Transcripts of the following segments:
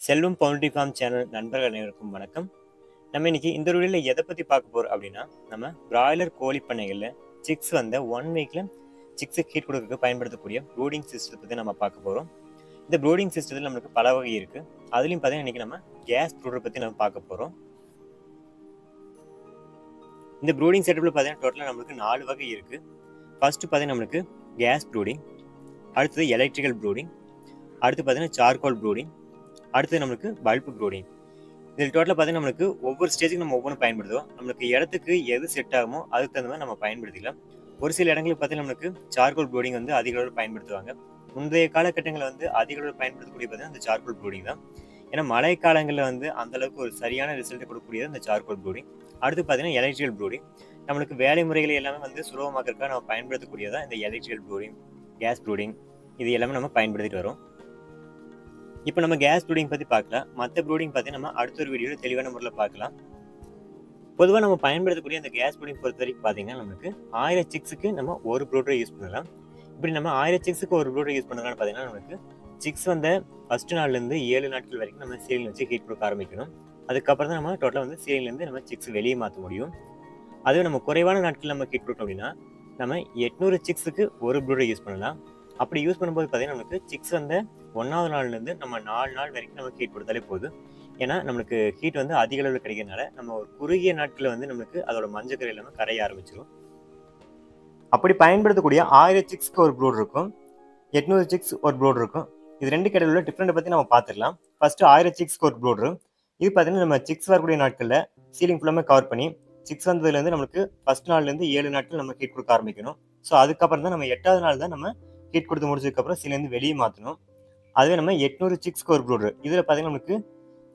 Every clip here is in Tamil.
செல்வம் பவுல்ட்ரி ஃபார்ம் சேனல் நண்பர்கள் அனைவருக்கும் வணக்கம். நம்ம இன்னைக்கு இந்த வீடியோவில் எதை பற்றி பார்க்க போகிறோம் அப்படின்னா நம்ம பிராய்லர் கோழி பண்ணைகளில் சிக்ஸ் வந்த ஒன் வீக்கில் சிக்ஸை ஹீட் கொடுக்க பயன்படுத்தக்கூடிய ப்ரூடிங் சிஸ்டத்தை பற்றி நம்ம பார்க்க போகிறோம் இந்த ப்ரூடிங் சிஸ்டத்தில் நம்மளுக்கு பல வகை இருக்குது அதுலேயும் பார்த்தீங்கன்னா இன்றைக்கி நம்ம கேஸ் ப்ரூடரை பற்றி நம்ம பார்க்க போகிறோம் இந்த ப்ரூடிங் செட்டப்பில் பார்த்தீங்கன்னா டோட்டலாக நம்மளுக்கு நாலு வகை இருக்குது ஃபஸ்ட்டு பார்த்தீங்கன்னா நம்மளுக்கு கேஸ் ப்ரூடிங் அடுத்தது எலக்ட்ரிக்கல் ப்ரூடிங் அடுத்து பார்த்தீங்கன்னா சார்கோல் ப்ரூடிங் அடுத்து நம்மளுக்கு பல்ப் க்ரோடிங் இதில் டோட்டலாக பார்த்தீங்கன்னா நம்மளுக்கு ஒவ்வொரு ஸ்டேஜுக்கு நம்ம ஒவ்வொன்றும் பயன்படுத்துவோம் நம்மளுக்கு இடத்துக்கு எது செட் ஆகுமோ அதுக்கு தகுந்த மாதிரி நம்ம பயன்படுத்திக்கலாம். ஒரு சில இடங்களுக்கு பார்த்தீங்கன்னா நம்மளுக்கு சார்கோல் ப்ரூடிங் வந்து அதிக அளவில் பயன்படுத்துவாங்க. முந்தைய காலகட்டங்களில் வந்து அதிக அளவில் பயன்படுத்தக்கூடிய பார்த்தீங்கன்னா இந்த சார்கோல் ப்ரூடிங் தான். ஏன்னா மழை காலங்களில் வந்து அந்த அளவுக்கு ஒரு சரியான ரிசல்ட் கொடுக்கக்கூடியது இந்த சார்கோல் ப்ரூடிங் அடுத்து பார்த்தீங்கன்னா எலக்ட்ரிக்கல் ப்ரூடிங் நம்மளுக்கு வேலை முறைகளை எல்லாமே வந்து சுலபமாக்கிறதுக்காக நம்ம பயன்படுத்தக்கூடியதான் இந்த எலக்ட்ரிக்கல் ப்ரூடிங் கேஸ் ப்ரூடிங் இது எல்லாமே நம்ம பயன்படுத்திட்டு வரோம். இப்போ நம்ம கேஸ் ப்ரூடிங் பற்றி பார்க்கலாம். மற்ற ப்ரூடிங் பற்றி நம்ம அடுத்த ஒரு வீடியோவில் தெளிவான முறையில் பார்க்கலாம். பொதுவாக நம்ம பயன்படுத்தக்கூடிய அந்த கேஸ் ப்ரூடிங் பொறுத்த வரைக்கும் பார்த்தீங்கன்னா நம்மளுக்கு ஆயிரம் சிக்ஸுக்கு நம்ம ஒரு ப்ரூடரை யூஸ் பண்ணலாம். இப்படி நம்ம ஆயிரம் சிக்ஸுக்கு ஒரு ப்ரூடரை யூஸ் பண்ணலாம்னு பார்த்தீங்கன்னா நம்மளுக்கு சிக்ஸ் வந்த ஃபஸ்ட்டு நாள்லேருந்து ஏழு நாட்கள் வரைக்கும் நம்ம சீலிங் வச்சு ஹீட் கொடுக்க ஆரம்பிக்கணும். அதுக்கப்புறம் தான் நம்ம டோட்டலாக வந்து சீலிங்லேருந்து நம்ம சிக்ஸ் வெளியே மாற்ற முடியும். அதுவே நம்ம குறைவான நாட்கள் நம்ம ஹீட் கொடுக்கணும் அப்படின்னா நம்ம எட்நூறு சிக்ஸுக்கு ஒரு ப்ரூடரை யூஸ் பண்ணலாம். அப்படி யூஸ் பண்ணும்போது பார்த்தீங்கன்னா நமக்கு சிக்ஸ் வந்து ஒன்றாவது நாள்லேருந்து நம்ம நாலு நாள் வரைக்கும் நமக்கு ஹீட் கொடுத்தாலே போதும் ஏன்னா நம்மளுக்கு ஹீட் வந்து அதிக அளவில் கிடைக்கிறதுனால நம்ம ஒரு குறுகிய நாட்களில் வந்து நம்மளுக்கு அதோட மஞ்சக்கரை இல்லாமல் கரைய ஆரம்பிச்சிடும் அப்படி பயன்படுத்தக்கூடிய ஆயிரம் சிக்ஸ்க்கு ஒரு ப்ரூட் இருக்கும். எட்நூறு சிக்ஸ் ஒரு ப்ரூட் இருக்கும். இது ரெண்டு கடையில் உள்ள டிஃப்ரெண்ட்டை பற்றி நம்ம பார்த்துடலாம் ஃபர்ஸ்ட் ஆயிரம் சிக்ஸ்க்கு ஒரு ப்ரூட் இது பார்த்தீங்கன்னா நம்ம சிக்ஸ் வரக்கூடிய நாட்களில் சீலிங் ஃபுல்லாமே கவர் பண்ணி சிக்ஸ் வந்ததுலேருந்து நம்மளுக்கு ஃபர்ஸ்ட் நாள்லேருந்து ஏழு நாட்கள் நம்ம ஹீட் கொடுக்க ஆரம்பிக்கணும். ஸோ அதுக்கப்புறம் தான் நம்ம எட்டாவது நாள் தான் நம்ம ஹீட் கொடுத்து முடிச்சதுக்கப்புறம் சீலேருந்து வெளியே மாற்றணும் அதுவே நம்ம எட்நூறு சிக்ஸ்க்கு ஒரு ப்ரூடர் இதில் பார்த்தீங்கன்னா நமக்கு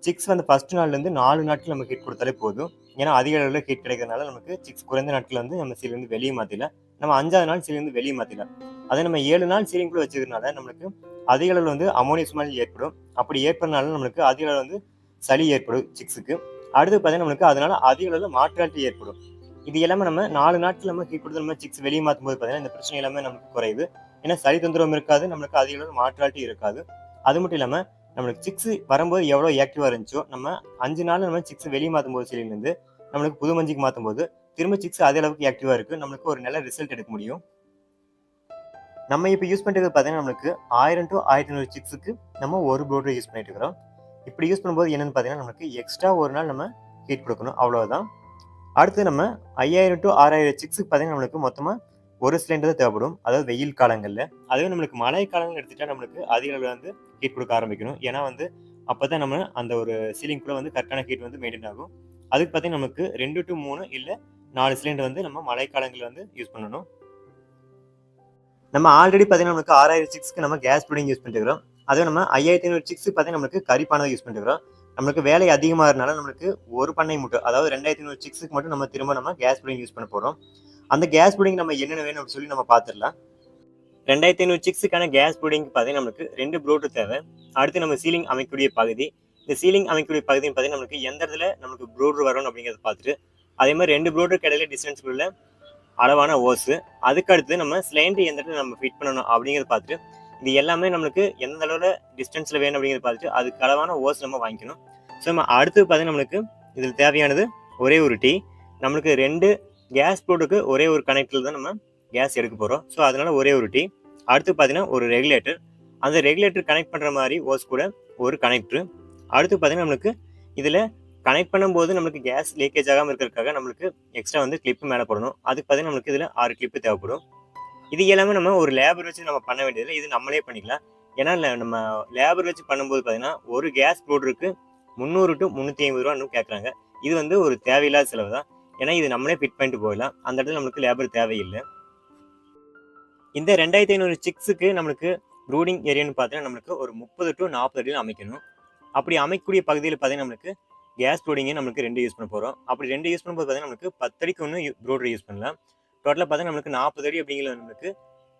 சிக்ஸ் வந்து ஃபஸ்ட் நாள்லேருந்து நாலு நாட்கள் நம்ம ஹீட் கொடுத்தாலே போதும். ஏன்னா அதிக அளவில் ஹீட் கிடைக்கிறதுனால நமக்கு சிக்ஸ் குறைந்த நாட்கள் வந்து நம்ம சீலேருந்து வெளியே மாற்றல நம்ம அஞ்சாவது நாள் சீலேருந்து வெளியே மாற்றிடலாம் அதே நம்ம ஏழு நாள் சீலிங்குள்ள வச்சதுனால நம்மளுக்கு அதிக அளவில் வந்து அமோனியா ஸ்மெல் ஏற்படும். அப்படி ஏற்படுறதுனால நம்மளுக்கு அதிக அளவில் வந்து சளி ஏற்படும் சிக்ஸுக்கு அடுத்து பார்த்தீங்கன்னா நம்மளுக்கு அதனால அதிக அளவில் மாற்றாட்டி ஏற்படும். இது எல்லாமே நம்ம நாலு நாட்கள் நம்ம ஹீட் கொடுத்து நம்ம சிக்ஸ் வெளியே மாற்றும் போது பார்த்தீங்கன்னா இந்த பிரச்சனை எல்லாமே நமக்கு குறையுது. ஏன்னா சரி தொந்தரவும் இருக்காது நம்மளுக்கு அதிக அளவு மாற்றாட்டி இருக்காது. அது மட்டும் இல்லாமல் நம்மளுக்கு சிக்ஸ் வரும்போது எவ்வளோ ஆக்டிவாக இருந்துச்சோ நம்ம அஞ்சு நாள் நம்ம சிக்ஸ் வெளியே மாற்றும் போது சீலிலேருந்து நம்மளுக்கு புது மஞ்சிக்கு மாற்றும் போது திரும்ப சிக்ஸ் அதே அளவுக்கு ஆக்டிவாக இருக்குது நம்மளுக்கு ஒரு நல்ல ரிசல்ட் எடுக்க முடியும். நம்ம இப்போ யூஸ் பண்ணுறது பார்த்தீங்கன்னா நம்மளுக்கு ஆயிரம் டு ஆயிரத்தி ஐநூறு சிக்ஸுக்கு நம்ம ஒரு ப்ரோடரை யூஸ் பண்ணிட்டு இருக்கிறோம். இப்படி யூஸ் பண்ணும்போது என்னென்னு பார்த்தீங்கன்னா நம்மளுக்கு எக்ஸ்ட்ரா ஒரு நாள் நம்ம ஹீட் கொடுக்கணும். அவ்வளோதான் அடுத்து நம்ம ஐயாயிரம் டு ஆறாயிரம் சிக்ஸுக்கு பார்த்தீங்கன்னா நம்மளுக்கு மொத்தமாக ஒரு சிலிண்டர் தான் தேவைப்படும். அதாவது வெயில் காலங்களில். அதுவே நம்மளுக்கு மழை காலங்கள் எடுத்துட்டா நம்மளுக்கு அதிக அளவில் வந்து ஹீட் கொடுக்க ஆரம்பிக்கணும். ஏன்னா வந்து அப்போ தான் நம்ம அந்த ஒரு சீலிங்குள்ளே வந்து கரெக்டான ஹீட் வந்து மெயின்டைன் ஆகும். அதுக்கு பார்த்தீங்கன்னா நமக்கு ரெண்டு டு மூணு இல்லை நாலு சிலிண்டர் வந்து நம்ம மழை காலங்களில் வந்து யூஸ் பண்ணணும். நம்ம ஆல்ரெடி பார்த்தீங்கன்னா நமக்கு ஆறாயிரம் சிக்ஸ்க்கு நம்ம கேஸ் ப்ரூடிங் யூஸ் பண்ணிருக்கிறோம் அதுவே நம்ம ஐயாயிரத்தி ஐநூறு சிக்ஸ் பார்த்தீங்கன்னா நம்மளுக்கு கரிப்பானதை யூஸ் பண்ணிருக்கிறோம் நம்மளுக்கு வேலை அதிகமாக இருந்தாலும் நம்மளுக்கு ஒரு பண்ணை மட்டும் அதாவது ரெண்டாயிரத்தி ஐநூறு சிக்ஸுக்கு மட்டும் நம்ம திரும்ப நம்ம கேஸ் ப்ரூடிங் யூஸ் பண்ண போகிறோம் அந்த கேஸ் புடிங் நம்ம என்னென்ன வேணும் அப்படின்னு சொல்லி நம்ம பார்த்துடலாம் ரெண்டாயிரத்தி ஐநூறு சிக்ஸுக்கான கேஸ் ப்ரூடிங் பார்த்தீங்கன்னா நம்மளுக்கு ரெண்டு ப்ரோட்டு தேவை. அடுத்து நம்ம சீலிங் அமைக்கக்கூடிய பகுதி. இந்த சீலிங் அமைக்கக்கூடிய பகுதின்னு பார்த்தீங்கன்னா நம்மளுக்கு எந்த இடத்துல நமக்கு ப்ரோட்ரு வரும் அப்படிங்கிறத பார்த்துட்டு அதே மாதிரி ரெண்டு ப்ரோட்ரு இடையில டிஸ்டன்ஸ் உள்ள அளவான ஓஸு அதுக்கு அடுத்து நம்ம ஸ்லைண்ட் எந்த இடத்துல நம்ம ஃபிட் பண்ணணும் அப்படிங்கிறத பார்த்துட்டு இது எல்லாமே நம்மளுக்கு எந்த அளவில் டிஸ்டன்ஸில் வேணும் அப்படிங்கிறத பார்த்துட்டு அதுக்கு அளவான ஓஸ் நம்ம வாங்கிக்கணும். ஸோ நம்ம அடுத்து பார்த்தீங்கன்னா நம்மளுக்கு இதில் தேவையானது ஒரே ஒரு டீ நம்மளுக்கு ரெண்டு கேஸ் போர்டுக்கு ஒரே ஒரு கனெக்டில் தான் நம்ம கேஸ் எடுக்க போகிறோம் ஸோ அதனால் ஒரே ஒரு டீ அடுத்து பார்த்தீங்கன்னா ஒரு ரெகுலேட்டர் அந்த ரெகுலேட்டர் கனெக்ட் பண்ணுற மாதிரி ஓஸ் கூட ஒரு கனெக்ட்ரு அடுத்து பார்த்தீங்கன்னா நம்மளுக்கு இதில் கனெக்ட் பண்ணும்போது நம்மளுக்கு கேஸ் லீக்கேஜ் ஆகாமல் இருக்கிறதுக்காக நம்மளுக்கு எக்ஸ்ட்ரா வந்து கிளிப்பு மேலே போடணும். அதுக்கு பார்த்தீங்கன்னா நம்மளுக்கு இதில் ஆறு கிளிப்பு தேவைப்படும். இது எல்லாமே நம்ம ஒரு லேபர் வச்சு நம்ம பண்ண வேண்டியதில்லை. இது நம்மளே பண்ணிக்கலாம். ஏன்னா நம்ம லேபர் வச்சு பண்ணும்போது பார்த்தீங்கன்னா ஒரு கேஸ் ப்ரோடருக்கு முந்நூறு டு முந்நூற்றி ஐம்பது ரூபான்னு கேட்குறாங்க இது வந்து ஒரு தேவையில்லாத செலவு தான் ஏன்னா இது நம்மளே ஃபிட் பண்ணிட்டு போயிடலாம். அந்த இடத்துல நம்மளுக்கு லேபர் தேவையில்லை. இந்த ரெண்டாயிரத்தி ஐநூறு சிக்ஸுக்கு நம்மளுக்கு ப்ரூடிங் ஏரியான்னு பார்த்தீங்கன்னா நம்மளுக்கு ஒரு முப்பது டு நாற்பது அடியில் அமைக்கணும். அப்படி அமைக்கக்கூடிய பகுதியில் பார்த்தீங்கன்னா நம்மளுக்கு கேஸ் ப்ரூடிங்கை நம்மளுக்கு ரெண்டு யூஸ் பண்ண போகிறோம் அப்படி ரெண்டு யூஸ் பண்ணும்போது பார்த்தீங்கன்னா நம்மளுக்கு பத்தடிக்கு ஒன்று ப்ரூடர் யூஸ் பண்ணலாம். டோட்டலாக பார்த்தீங்கன்னா நம்மளுக்கு நாற்பது அடி அப்படிங்கிறது நம்மளுக்கு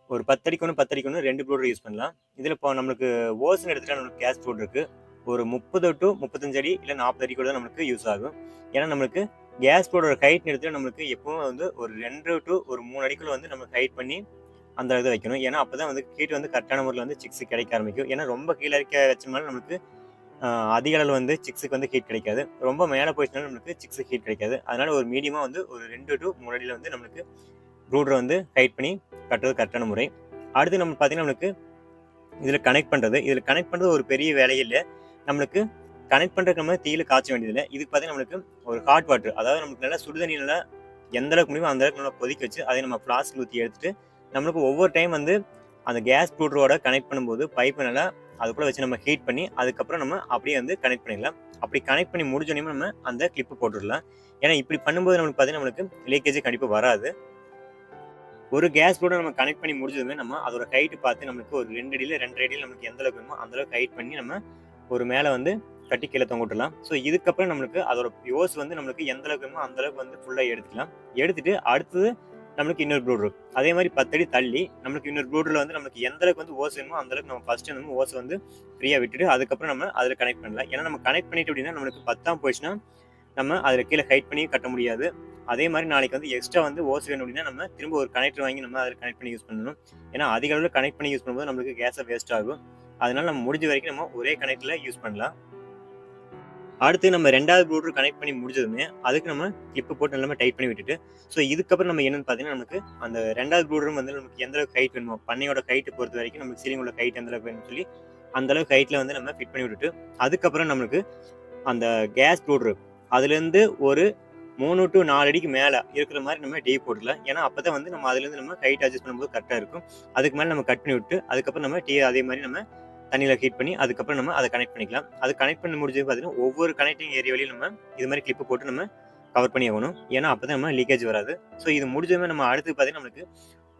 ஒரு பத்தடிக்கு ஒன்று பத்தடிக்கு ஒன்று ரெண்டு ப்ரூடர் யூஸ் பண்ணலாம். இதில் இப்போ நம்மளுக்கு ஓசன் எடுத்துகிட்டா நம்மளுக்கு கேஸ் ப்ரூடருக்கு ஒரு முப்பது டு முப்பத்தஞ்சு அடி இல்லை நாற்பது அடி கூட தான் நம்மளுக்கு யூஸ் ஆகும். ஏன்னா நம்மளுக்கு கேஸ் ப்ரோடோட ஹைட் எடுத்து நம்மளுக்கு எப்பவும் வந்து ஒரு ரெண்டு டு ஒரு மூணு அடிக்குள்ள வந்து நம்ம ஹைட் பண்ணி அந்த இதை வைக்கணும். ஏன்னா அப்போ தான் வந்து ஹீட் வந்து கரெக்டான முறையில் வந்து சிக்ஸ் கிடைக்க ஆரம்பிக்கும். ஏன்னா ரொம்ப கீழே இருக்க வச்சோம்னாலும் நம்மளுக்கு அதிக அளவில் வந்து சிக்ஸுக்கு வந்து ஹீட் கிடைக்காது. ரொம்ப மேலே போயிடுச்சுனாலும் நம்மளுக்கு சிக்ஸுக்கு ஹீட் கிடைக்காது. அதனால ஒரு மீடியமாக வந்து ஒரு ரெண்டு டு மூணு அடியில் வந்து நம்மளுக்கு ப்ரூடரை வந்து ஹைட் பண்ணி கட்டுறது கரெக்டான முறை. அடுத்து நம்ம பார்த்தீங்கன்னா நம்மளுக்கு இதில் கனெக்ட் பண்ணுறது இதில் கனெக்ட் பண்ணுறது ஒரு பெரிய வேலையில் நம்மளுக்கு கனெக்ட் பண்ணுறதுக்கு நம்ம தீயில காய்ச்ச வேண்டியதில்லை. இதுக்கு பார்த்தீங்கன்னா நம்மளுக்கு ஒரு ஹாட் வாட்டர் அதாவது நமக்கு நல்லா சுடுதண்ணி நல்லா எந்த அளவுக்கு முடியுமோ அந்த அளவுக்கு நல்லா கொதிக்க வச்சு அதை நம்ம ஃப்ளாஸ்க் ஊற்றி எடுத்துட்டு நம்மளுக்கு ஒவ்வொரு டைம் வந்து அந்த கேஸ் ப்ரூடரோட கனெக்ட் பண்ணும்போது பைப்பை நல்லா அதுக்குள்ள வச்சு நம்ம ஹீட் பண்ணி அதுக்கப்புறம் நம்ம அப்படியே வந்து கனெக்ட் பண்ணிடலாம். அப்படி கனெக்ட் பண்ணி முடிஞ்சோடனே நம்ம அந்த கிளிப்பு போட்டுடலாம். ஏன்னா இப்படி பண்ணும்போது நம்மளுக்கு பார்த்தீங்கன்னா நம்மளுக்கு லீக்கேஜ் கண்டிப்பாக வராது. ஒரு கேஸ் கூட நம்ம கனெக்ட் பண்ணி முடிஞ்சதுமே நம்ம அதோட ஹைட்டு பார்த்து நம்மளுக்கு ஒரு ரெண்டு அடியில் ரெண்டு அடியில் நம்மளுக்கு எந்த அளவுக்கு வேணுமோ அந்த அளவுக்கு ஹைட் பண்ணி நம்ம ஒரு மேலே வந்து கட்டி கீழே தொங்கிட்டலாம் ஸோ இதுக்கப்புறம் நம்மளுக்கு அதோட யோஸ் வந்து நம்மளுக்கு எந்த அளவுக்கு வேணுமோ அந்த அளவுக்கு வந்து ஃபுல்லாக எடுத்துக்கலாம். எடுத்துட்டு அடுத்தது நம்மளுக்கு இன்னொரு ப்ரூடர் அதே மாதிரி பத்தடி தள்ளி நம்மளுக்கு இன்னொரு ப்ரூடரில் வந்து நம்மளுக்கு எந்த அளவுக்கு வந்து ஓஸ் வேணுமோ அந்த அளவுக்கு நம்ம ஃபர்ஸ்ட் வந்து ஓஸ் வந்து ஃப்ரீயாக விட்டுட்டு அதுக்கப்புறம் நம்ம அதில் கனெக்ட் பண்ணலாம். ஏன்னா நம்ம கனெக்ட் பண்ணிட்டு அப்படின்னா நம்மளுக்கு பத்தாம் போயிடுச்சுன்னா நம்ம அதில் கீழே ஹைட் பண்ணி கட்ட முடியாது. அதே மாதிரி நாளைக்கு வந்து எக்ஸ்ட்ரா வந்து ஓஸ் வேணும் அப்படின்னா நம்ம திரும்ப ஒரு கனெக்டர் வாங்கி நம்ம அதில் கனெக்ட் பண்ணி யூஸ் பண்ணணும். ஏன்னா அதிக அளவில் கனெக்ட் பண்ணி யூஸ் பண்ணும்போது நம்மளுக்கு கேஸை வேஸ்ட் ஆகும். அதனால நம்ம முடிஞ்ச வரைக்கும் நம்ம ஒரே கனெக்டில் யூஸ் பண்ணலாம். அடுத்து நம்ம ரெண்டாவது ப்ளூடூத் கனெக்ட் பண்ணி முடிஞ்சதுமே அதுக்கு நம்ம கிளிப்பு போட்டு எல்லாமே டைட் பண்ணி விட்டுட்டு ஸோ இதுக்கப்புறம் நம்ம என்னன்னு பார்த்தீங்கன்னா நமக்கு அந்த ரெண்டாவது ப்ளூடூத் வந்து நமக்கு எந்த அளவுக்கு ஹைட் வேணுமோ பண்ணையோட ஹைட்டு பொறுத்த வரைக்கும் நமக்கு சீலிங் உள்ள ஹைட் எந்த அளவுக்கு வேணும்னு சொல்லி அந்த அளவுக்கு ஹைட்டில் வந்து நம்ம ஃபிட் பண்ணி விட்டுட்டு அதுக்கப்புறம் நம்மளுக்கு அந்த கேஸ் ப்ளூடூத் அதுலேருந்து ஒரு மூணு டு நாலு அடிக்கு மேலே இருக்கிற மாதிரி நம்ம டீ போட்டுக்கலாம். ஏன்னா அப்போ தான் வந்து நம்ம அதுலேருந்து நம்ம ஹைட் அட்ஜஸ்ட் பண்ணும்போது கரெக்டாக இருக்கும். அதுக்கு மேலே நம்ம கட் பண்ணி விட்டு அதுக்கப்புறம் நம்ம டீ அதே மாதிரி நம்ம தண்ணியில் ஹீட் பண்ணி அதுக்கப்புறம் நம்ம அதை கனெக்ட் பண்ணிக்கலாம். அது கனெக்ட் பண்ணி முடிஞ்சது பார்த்தீங்கன்னா ஒவ்வொரு கனெக்டிங் ஏரியாவிலையும் நம்ம இது மாதிரி கிளிப்பு போட்டு நம்ம கவர் பண்ணி ஆகணும். ஏன்னா அப்போ தான் நம்ம லீக்கேஜ் வராது. ஸோ இது முடிஞ்சதுமே நம்ம அடுத்து பார்த்தீங்கன்னா நம்மளுக்கு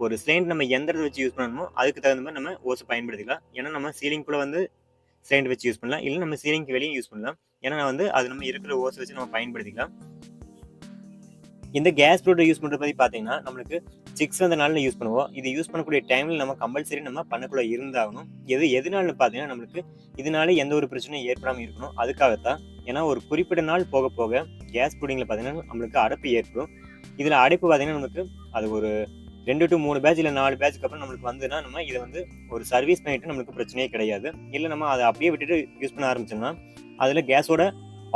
ஒரு ஸ்லைண்ட் நம்ம எந்த இடத்துல வச்சு யூஸ் பண்ணணுமோ அதுக்கு தகுந்த மாதிரி நம்ம ஓஸ் பயன்படுத்திக்கலாம். ஏன்னா நம்ம சீலிங்குள்ளே வந்து ஸ்லைண்ட் வச்சு யூஸ் பண்ணலாம். இல்லை நம்ம சீலிங்க்கு வெளியும் யூஸ் பண்ணலாம். ஏன்னா வந்து அது நம்ம இருக்கிற ஓசை வச்சு நம்ம பயன்படுத்திக்கலாம். இந்த கேஸ் ப்ரோட்டை யூஸ் பண்ணுற பற்றி பார்த்தீங்கன்னா நம்மளுக்கு சிக்ஸ் அந்த நாளில் யூஸ் பண்ணுவோம். இது யூஸ் பண்ணக்கூடிய டைமில் நம்ம கம்பல்சரி நம்ம பண்ணக்குள்ள இருந்தாகணும். எது எதுனாலும் பார்த்தீங்கன்னா நம்மளுக்கு இதனால எந்த ஒரு பிரச்சனையும் ஏற்படாமல் இருக்கணும். அதுக்காகத்தான். ஏன்னா ஒரு குறிப்பிட்ட நாள் போக போக கேஸ் புடிங்கில் பார்த்தீங்கன்னா நம்மளுக்கு அடைப்பு ஏற்படும். இதில் அடைப்பு பார்த்தீங்கன்னா நம்மளுக்கு அது ஒரு ரெண்டு டு மூணு பேட்ச் இல்லை நாலு பேட்சுக்கு அப்புறம் நம்மளுக்கு வந்துன்னா நம்ம இதை வந்து ஒரு சர்வீஸ் பண்ணிட்டு நம்மளுக்கு பிரச்சனையே கிடையாது. இல்லை நம்ம அதை அப்படியே விட்டுட்டு யூஸ் பண்ண ஆரம்பிச்சோம்னா அதில் கேஸோட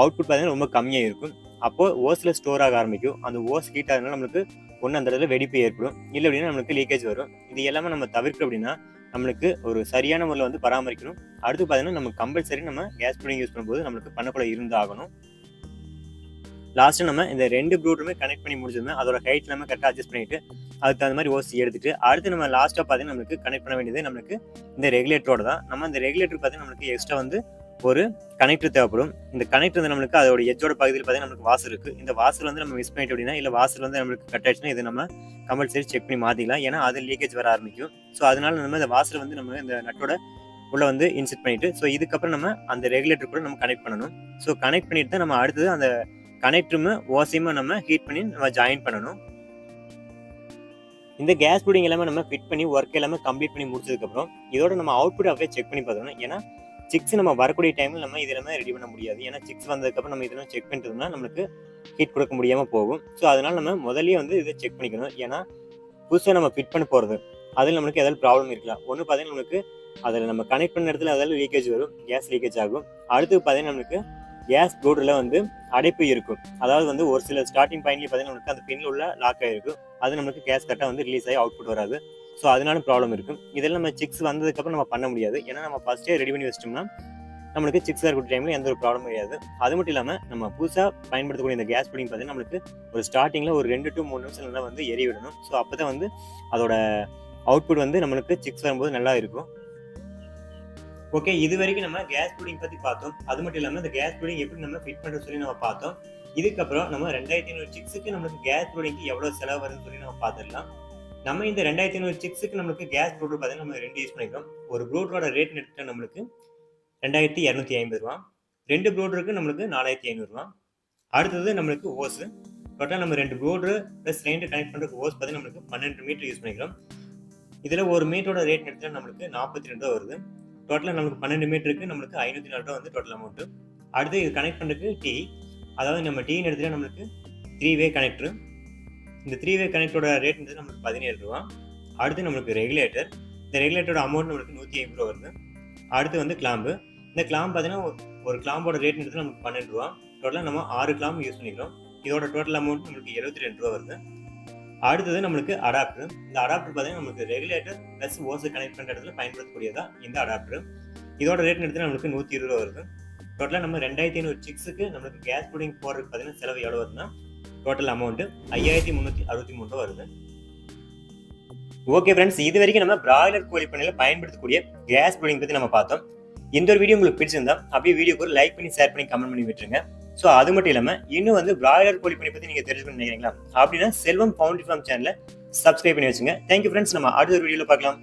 அவுட்புட் பார்த்தீங்கன்னா ரொம்ப கம்மியாக இருக்கும். அப்போது ஓஸில் ஸ்டோர் ஆக ஆரம்பிக்கும். அந்த ஓஸ் ஹீட் ஆகுதுனால நம்மளுக்கு ஒன்று அந்த இடத்துல வெடிப்பு ஏற்படும். இல்லை அப்படின்னா நம்மளுக்கு லீக்கேஜ் வரும். இது எல்லாமே நம்ம தவிர்க்க அப்படின்னா நம்மளுக்கு ஒரு சரியான முறையில் வந்து பராமரிக்கணும். அடுத்து பார்த்தீங்கன்னா நம்ம கம்பல்சரி நம்ம கேஸ் புடிங் யூஸ் பண்ணும்போது நம்மளுக்கு பண்ணக்குள்ள இருந்தாகணும். லாஸ்ட்டு நம்ம இந்த ரெண்டு ப்ரூட்டுமே கனெக்ட் பண்ணி முடிச்சதுமே அதோட ஹைட் நம்ம கரெக்டாக அட்ஜஸ்ட் பண்ணிட்டு அதுக்கு தகுந்த மாதிரி ஓசி எடுத்துட்டு அடுத்து நம்ம லாஸ்ட்டாக பார்த்தீங்கன்னா நம்மளுக்கு கனெக்ட் பண்ண வேண்டியது நம்மளுக்கு இந்த ரெகுலேட்டரோட தான். நம்ம இந்த ரெகுலேட்டர் பார்த்தீங்கன்னா நம்மளுக்கு எக்ஸ்ட்ரா வந்து ஒரு கனெக்டர் தேவைப்படும். இந்த கனெக்டர் வந்து நம்மளுக்கு அதோட எஜ்ஜோட பகுதியில் பார்த்தீங்கன்னா நம்மளுக்கு வாசல் இருக்கு. இந்த வாசல் வந்து நம்ம மிஸ் பண்ணிட்டு அப்படின்னா இல்லை வாசல் வந்து நம்மளுக்கு கட் ஆயிடுச்சுன்னா இது நம்ம கம்பல்சரி செக் பண்ணி மாற்றிக்கலாம் ஏன்னா அது லீக்கேஜ் வர ஆரம்பிக்கும். ஸோ அதனால நம்ம இந்த வாசல் வந்து நம்ம இந்த நட்டோட உள்ள வந்து இன்செர்ட் பண்ணிட்டு ஸோ இதுக்கப்புறம் நம்ம அந்த ரெகுலேட்டர் கூட நம்ம கனெக்ட் பண்ணணும். ஸோ கனெக்ட் பண்ணிட்டு தான் நம்ம அடுத்தது அந்த கனெக்டருமே ஓசையுமே நம்ம ஹீட் பண்ணி நம்ம ஜாயின் பண்ணணும். இந்த கேஸ் புடிங் எல்லாமே நம்ம ஃபிட் பண்ணி ஒர்க் எல்லாமே கம்ப்ளீட் பண்ணி முடிச்சதுக்கப்புறம் இதோட நம்ம அவுட்புட் அப்படியே செக் பண்ணி பார்த்தோம்னா ஏன்னா சிக்ஸ் நம்ம வரக்கூடிய டைமில் நம்ம இது ரெடி பண்ண முடியாது. ஏன்னா சிக்ஸ் வந்ததுக்கப்புறம் நம்ம இதெல்லாம் செக் பண்ணிட்டோம்னா நம்மளுக்கு ஹீட் கொடுக்க முடியாமல் போகும். ஸோ அதனால் நம்ம முதல்லயே வந்து இதை செக் பண்ணிக்கணும். ஏன்னா புதுசாக நம்ம ஃபிட் பண்ண போகிறது அதில் நம்மளுக்கு ஏதாவது ப்ராப்ளம் இருக்கலாம். ஒன்று பார்த்தீங்கன்னா நம்மளுக்கு அதில் நம்ம கனெக்ட் பண்ண இடத்துல அதில் லீக்கேஜ் வரும் கேஸ் லீக்கேஜ் ஆகும். அடுத்து பார்த்தீங்கன்னா நம்மளுக்கு கேஸ் போர்டில் வந்து அடைப்பு இருக்கும். அதாவது வந்து ஒரு சில ஸ்டார்டிங் பாயிண்ட்லேயே பார்த்தீங்கன்னா நம்மளுக்கு அந்த பின்னில் உள்ள லாக் ஆகிருக்கும் அது நம்மளுக்கு கேஸ் கரெக்டாக வந்து ரிலீஸ் ஆகி அவுட்புட் வராது. ஸோ அதனால ப்ராப்ளம் இருக்கும் இதெல்லாம் நம்ம சிக்ஸ் வந்ததுக்கப்புறம் நம்ம பண்ண முடியாது. ஏன்னா நம்ம ஃபஸ்ட்டே ரெடி பண்ணி வச்சிட்டோம்னா நம்மளுக்கு சிக்ஸ் இருக்கிற டைமில் எந்த ஒரு ப்ராப்ளம் கிடையாது. அது மட்டும் இல்லாமல் நம்ம புதுசாக பயன்படுத்தக்கூடிய இந்த கேஸ் புடிங் பார்த்தீங்கன்னா நம்மளுக்கு ஒரு ஸ்டார்டிங்கில் ஒரு ரெண்டு டு மூணு நிமிஷம் நல்லா வந்து எரி விடணும். ஸோ அப்போ தான் வந்து அதோட அவுட்புட் வந்து நம்மளுக்கு சிக்ஸ் வரும்போது நல்லா இருக்கும். ஓகே இது வரைக்கும் நம்ம கேஸ் புடிங் பற்றி பார்த்தோம். அது மட்டும் இல்லாமல் இந்த கேஸ் புடிங் எப்படி நம்ம ஃபிட் பண்ணுறது சொல்லி நம்ம பார்த்தோம். இதுக்கப்புறம் நம்ம ரெண்டாயிரத்தி ஐநூறு சிக்ஸுக்கு நம்மளுக்கு கேஸ் புடிங்க்கு எவ்வளோ செலவு வருதுன்னு சொல்லி நம்ம பார்த்துடலாம். நம்ம இந்த ரெண்டாயிரத்தி ஐநூறு சிக்ஸுக்கு நம்மளுக்கு கேஸ் ப்ரூடர் பார்த்தீங்கன்னா நம்ம ரெண்டு யூஸ் பண்ணிக்கிறோம். ஒரு ப்ரூடரோட ரேட் எடுத்துட்டா நம்மளுக்கு ரெண்டாயிரத்தி இரநூத்தி ஐம்பது ரூபா. ரெண்டு ப்ரூடருக்கு நம்மளுக்கு நாலாயிரத்தி ஐநூறுரூவா அடுத்தது நம்மளுக்கு ஓஸு டோட்டலாக நம்ம ரெண்டு ப்ரூட்ரு ப்ளஸ் சிலிண்டர் கனெக்ட் பண்ணுறதுக்கு ஓஸ் பார்த்தீங்கன்னா நம்மளுக்கு பன்னெண்டு மீட்டர் யூஸ் பண்ணிக்கிறோம். இதில் ஒரு மீட்டரோட ரேட் எடுத்தால் நம்மளுக்கு நாற்பத்தி ரெண்டு ரூபா வருது. டோட்டலாக நம்மளுக்கு பன்னெண்டு மீட்டருக்கு நம்மளுக்கு ஐநூற்றி நாலு ரூபா வந்து டோட்டல் அமௌண்ட்டு அடுத்து இது கனெக்ட் பண்ணுறதுக்கு டீ அதாவது நம்ம டீன்னு எடுத்துகிட்டா நம்மளுக்கு த்ரீ வே கனெக்டர் இந்த த்ரீ வே கனெக்டோட ரேட் வந்து நம்மளுக்கு பதினேழு ரூபா. அடுத்து நம்மளுக்கு ரெகுலேட்டர் இந்த ரெகுலேட்டரோட அமௌண்ட் நம்மளுக்கு நூற்றி ஐம்பது ரூபா வருது. அடுத்து வந்து கிளாம்பு இந்த கிளாம்பு பார்த்தீங்கன்னா ஒரு கிளாம்போட ரேட் எடுத்து நமக்கு பன்னெண்டு ரூபா. டோட்டலாக நம்ம ஆறு கிளாம் யூஸ் பண்ணிக்கிறோம். இதோட டோட்டல் அமௌண்ட் நம்மளுக்கு எழுபத்தி ரெண்டு ரூபா வருது. அடுத்தது நம்மளுக்கு அடாப்டர் இந்த அடாப்டர் பார்த்தீங்கன்னா நமக்கு ரெகுலேட்டர் ப்ளஸ் ஓஸை கனெக்ட் பண்ணுற இடத்துல பயன்படுத்தக்கூடியதா இந்த அடாப்டர் இதோட ரேட் எடுத்து நம்மளுக்கு நூற்றி இருபது ரூபா வருது. டோட்டலாக நம்ம ரெண்டாயிரத்தி ஐநூறு சிக்ஸுக்கு நம்மளுக்கு கேஸ் புடிங் போடுறதுக்கு பார்த்தீங்கன்னா செலவு எவ்வளோ வருதுன்னா டோட்டல் அமௌண்ட் ஐயாயிரத்தி முந்நூற்றி அறுபத்தி மூணு ரூபா வருது. ஓகே ஃப்ரெண்ட்ஸ் இது வரைக்கும் நம்ம பிராய்லர் கோழி பண்ணையில் பயன்படுத்தக்கூடிய கேஸ் ப்ரூடிங் பற்றி நம்ம பார்த்தோம். இந்த ஒரு வீடியோ உங்களுக்கு பிடிச்சிருந்தா அப்படியே வீடியோக்கு ஒரு லைக் பண்ணி ஷேர் பண்ணி கமெண்ட் பண்ணி விட்டுருங்க. ஸோ அது மட்டும் இல்லாமல் இன்னும் வந்து பிராய்லர் கோழி பண்ணி பற்றி நீங்கள் தெரிஞ்சுக்கணும்னு நினைக்கிறீங்களா? அப்படின்னா செல்வம் பவுண்டி ஃபார்ம் சேனலை சப்ஸ்கிரைப் பண்ணி வச்சுங்க. தேங்க்யூ ஃப்ரெண்ட்ஸ் நம்ம அடுத்த வீடியோவில் பார்க்கலாம்.